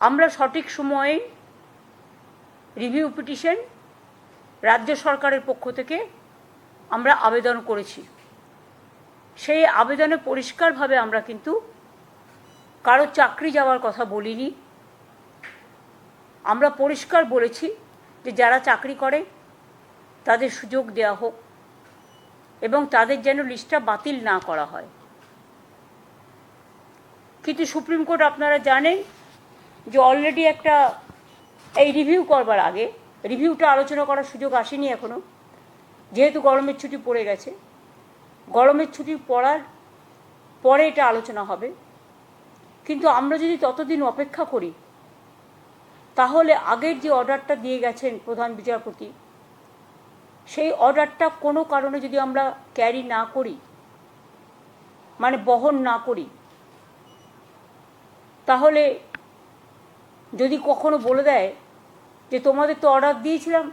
আমরা সঠিক সময়ে রিভিউ পিটিশন রাজ্য সরকারের পক্ষ থেকে আমরা আবেদন করেছি। সেই আবেদনে পরিষ্কারভাবে আমরা কিন্তু কারও চাকরি যাওয়ার কথা বলিনি। আমরা পরিষ্কার বলেছি যে যারা চাকরি করে, তাদের সুযোগ দেওয়া হোক এবং তাদের যেন লিস্টটা বাতিল না করা হয়। কিন্তু সুপ্রিম কোর্ট আপনারা জানেন যে অলরেডি একটা, এই রিভিউ করবার আগে রিভিউটা আলোচনা করার সুযোগ আসেনি এখনও যেহেতু গরমের ছুটি পড়ে গেছে, গরমের ছুটি পড়ার পরে এটা আলোচনা হবে। কিন্তু আমরা যদি ততদিন অপেক্ষা করি, তাহলে আগের যে অর্ডারটা দিয়ে গেছেন প্রধান বিচারপতি, সেই অর্ডারটা কোনো কারণে যদি আমরা ক্যারি না করি মানে বহন না করি, তাহলে যদি কখনো বলে দেয় যে তোমাদের তো অর্ডার দিয়েছিলাম,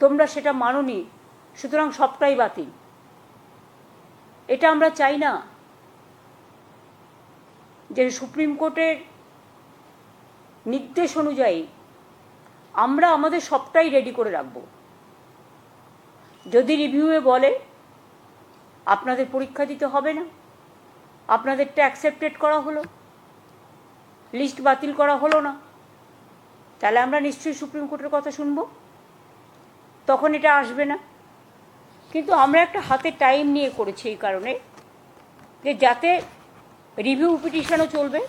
তোমরা সেটা মানোনি, সুতরাং সবটাই বাতিল। এটা আমরা চাই না যে সুপ্রিম কোর্টের নির্দেশ অনুযায়ী আমরা আমাদের সবটাই রেডি করে রাখব। যদি রিভিউয়ে বলে, আপনাদের পরীক্ষা দিতে হবে না, আপনাদেরটা অ্যাকসেপ্টেড করা হলো লিস্ট বাতিল করা হলো না। তাহলে আমরা নিশ্চয়ই সুপ্রিম কোর্টের কথা শুনব। তখন এটা আসবে না। কিন্তু আমরা একটা হাতে টাইম নিয়ে করেছি এই কারণে যে যাতে রিভিউ পিটিশনও চলবে।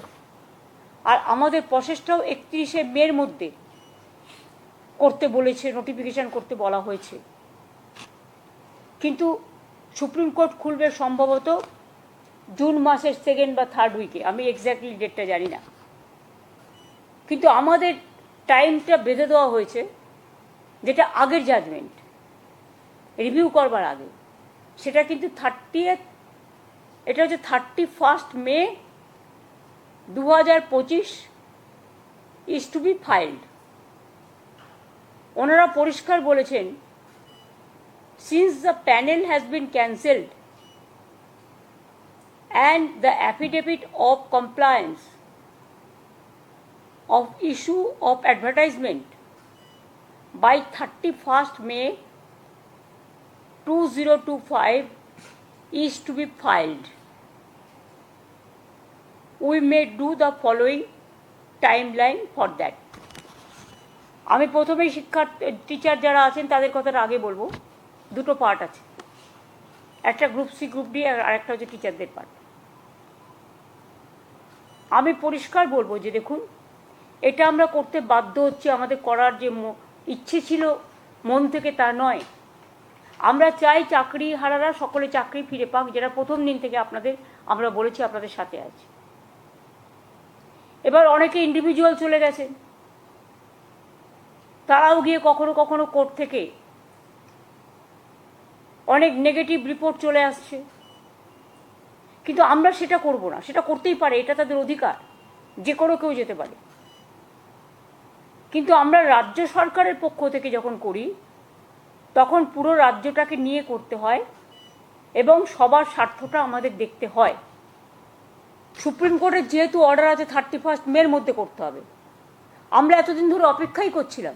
আর আমাদের প্রসেসটাও একত্রিশে মের মধ্যে করতে বলেছে নোটিফিকেশন করতে বলা হয়েছে। কিন্তু সুপ্রিম কোর্ট খুলবে সম্ভবত জুন মাসের সেকেন্ড বা থার্ড উইকে আমি এক্স্যাক্টলি ডেটটা জানি না। কিন্তু আমাদের টাইমটা বেঁধে দেওয়া হয়েছে, যেটা আগের জাজমেন্ট রিভিউ করবার আগে। সেটা কিন্তু থার্টি এটা হচ্ছে থার্টি ফার্স্ট মে দু হাজার পঁচিশ ইজ টু বি ফাইল্ড ওনারা পরিষ্কার বলেছেন since the panel has been cancelled and the affidavit of compliance of issue of advertisement by 31st May 2025 is to be filed. We may do the following timeline for that. আমি প্রথমেই শিক্ষার teacher যারা আছেন তাদের কথাটা আগে বলব দুটো পার্ট আছে একটা গ্রুপ সি গ্রুপ ডি আর একটা হচ্ছে টিচারদের পার্ট আমি পরিষ্কার বলব যে দেখুন এটা আমরা করতে বাধ্য হচ্ছি, আমাদের করার যে ইচ্ছে ছিল, মন থেকে তা নয়। আমরা চাই চাকরি হারারা সকলে চাকরি ফিরে পাক, যেটা প্রথম দিন থেকে আপনাদের, আমরা বলেছি, আপনাদের সাথে আছে। এবার অনেকে ইন্ডিভিজুয়াল চলে গেছেন তারাও গিয়ে কখনো কখনো কোর্ট থেকে অনেক নেগেটিভ রিপোর্ট চলে আসছে। কিন্তু আমরা সেটা করব না, সেটা করতেই পারে, এটা তাদের অধিকার। যে কোনো কেউ যেতে পারে। কিন্তু আমরা রাজ্য সরকারের পক্ষ থেকে যখন করি, তখন পুরো রাজ্যটাকে নিয়ে করতে হয় এবং সবার স্বার্থটা আমাদের দেখতে হয়। সুপ্রিম কোর্টের যেহেতু অর্ডার আছে থার্টি ফার্স্ট মের মধ্যে করতে হবে। আমরা এতদিন ধরে অপেক্ষাই করছিলাম।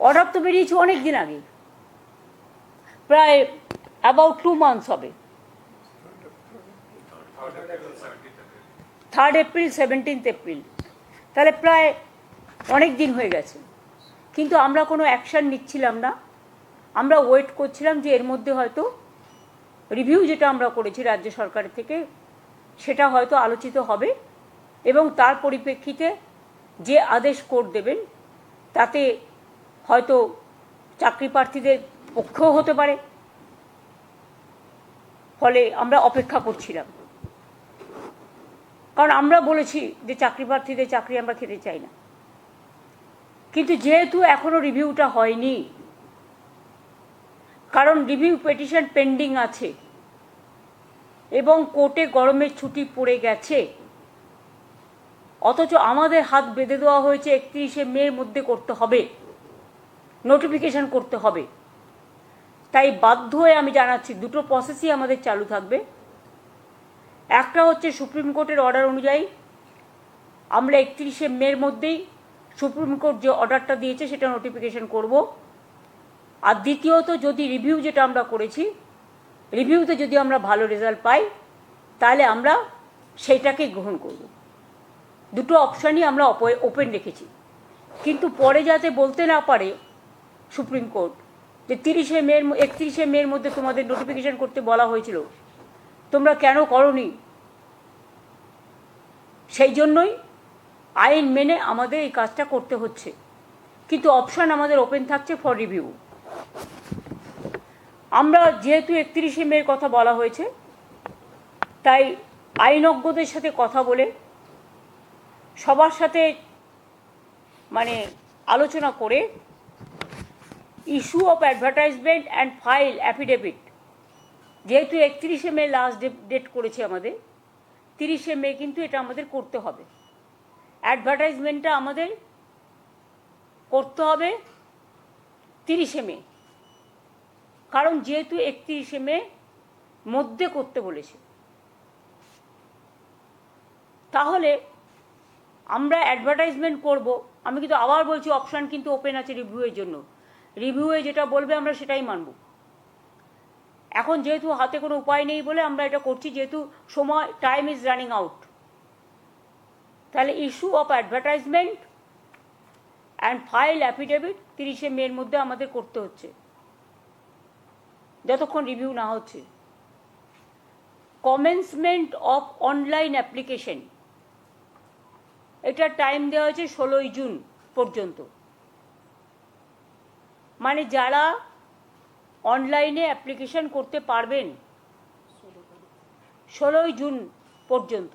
অর্ডার তো বেরিয়েছে অনেক দিন আগে। প্রায় অ্যাবাউট টু মান্থস হবে। থার্ড এপ্রিল সেভেন্টিন্থ এপ্রিল তাহলে প্রায় অনেক দিন হয়ে গেছে। কিন্তু আমরা কোনো অ্যাকশান নিচ্ছিলাম না। আমরা ওয়েট করছিলাম যে এর মধ্যে হয়তো রিভিউ যেটা আমরা করেছি রাজ্য সরকারের থেকে, সেটা হয়তো আলোচিত হবে এবং তার পরিপ্রেক্ষিতে যে আদেশ কোর্ট দেবেন, তাতে হয়তো চাকরি প্রার্থীদের পক্ষেও হতে পারে। ফলে আমরা অপেক্ষা করছিলাম। কারণ আমরা বলেছি যে চাকরি প্রার্থীদের চাকরি আমরা খেতে চাই না। কিন্তু যেহেতু এখনও রিভিউটা হয়নি, কারণ রিভিউ পেটিশন পেন্ডিং আছে এবং কোর্টে গরমের ছুটি পড়ে গেছে, অথচ আমাদের হাত বেঁধে দেওয়া হয়েছে একত্রিশে মের মধ্যে করতে হবে নোটিফিকেশন করতে হবে। তাই বাধ্য হয়ে আমি জানাচ্ছি, দুটো প্রসেসই আমাদের চালু থাকবে। একটা হচ্ছে সুপ্রিম কোর্টের অর্ডার অনুযায়ী, আমরা একত্রিশে মের মধ্যেই সুপ্রিম কোর্ট যে অর্ডারটা দিয়েছে সেটা নোটিফিকেশন করব। আর দ্বিতীয়ত যদি রিভিউ যেটা আমরা করেছি রিভিউতে যদি আমরা ভালো রেজাল্ট পাই, তাহলে আমরা সেইটাকে গ্রহণ করব। দুটো অপশানই আমরা ওপেন রেখেছি। কিন্তু পরে যাতে বলতে না পারে সুপ্রিম কোর্ট যে তিরিশে মের, একত্রিশে মের মধ্যে তোমাদের নোটিফিকেশন করতে বলা হয়েছিল, তোমরা কেন করনি? সেই জন্যই আইন মেনে আমাদের এই কাজটা করতে হচ্ছে। কিন্তু অপশান আমাদের ওপেন থাকছে ফর রিভিউ আমরা যেহেতু একত্রিশে মের কথা বলা হয়েছে, তাই আইনজ্ঞদের সাথে কথা বলে, সবার সাথে মানে আলোচনা করে issue of advertisement and file affidavit যেহেতু একত্রিশে মে লাস্ট ডেট করেছে আমাদের, তিরিশে মে কিন্তু এটা আমাদের করতে হবে। অ্যাডভার্টাইজমেন্টটা আমাদের করতে হবে তিরিশে মে। কারণ যেহেতু একত্রিশে মে মধ্যে করতে বলেছে। তাহলে আমরা অ্যাডভার্টাইজমেন্ট করব। আমি কিন্তু আবার বলছি অপশান কিন্তু ওপেন আছে রিভিউয়ের জন্য। রিভিউয়ে যেটা বলবে আমরা সেটাই মানব। এখন যেহেতু হাতে কোনো উপায় নেই বলে আমরা এটা করছি, যেহেতু সময় টাইম ইজ রানিং আউট তাহলে issue of advertisement and file affidavit তিরিশে মের মধ্যে আমাদের করতে হচ্ছে। যতক্ষণ রিভিউ না হচ্ছে। কমেন্সমেন্ট অফ অনলাইন অ্যাপ্লিকেশন এটার টাইম দেওয়া হয়েছে ষোলোই জুন পর্যন্ত। মানে যারা অনলাইনে অ্যাপ্লিকেশন করতে পারবেন, ষোলোই জুন পর্যন্ত।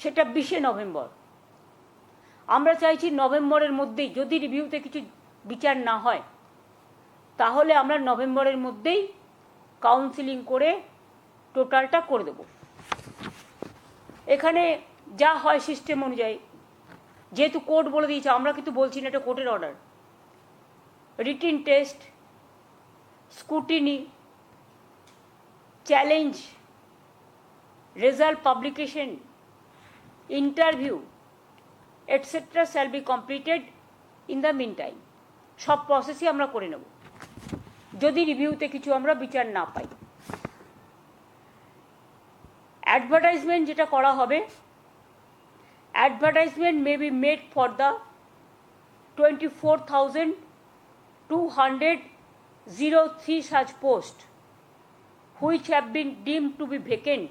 সেটা বিশে নভেম্বর। আমরা চাইছি নভেম্বরের মধ্যেই যদি রিভিউতে কিছু বিচার না হয়, তাহলে আমরা নভেম্বরের মধ্যেই কাউন্সিলিং করে টোটালটা করে দেব। এখানে যা হয় সিস্টেম অনুযায়ী, যেহেতু কোর্ট বলে দিয়েছে, আমরা কিন্তু বলছি না এটা কোর্টের order written test scrutiny challenge result publication interview etcetera shall be completed in the mean time সব প্রসেসই আমরা করে নেব। যদি রিভিউতে কিছু আমরা বিচার না পাই। অ্যাডভার্টাইজমেন্ট যেটা করা হবে advertisement may be made for the twenty four thousand two hundred zero three such post which have been deemed to be vacant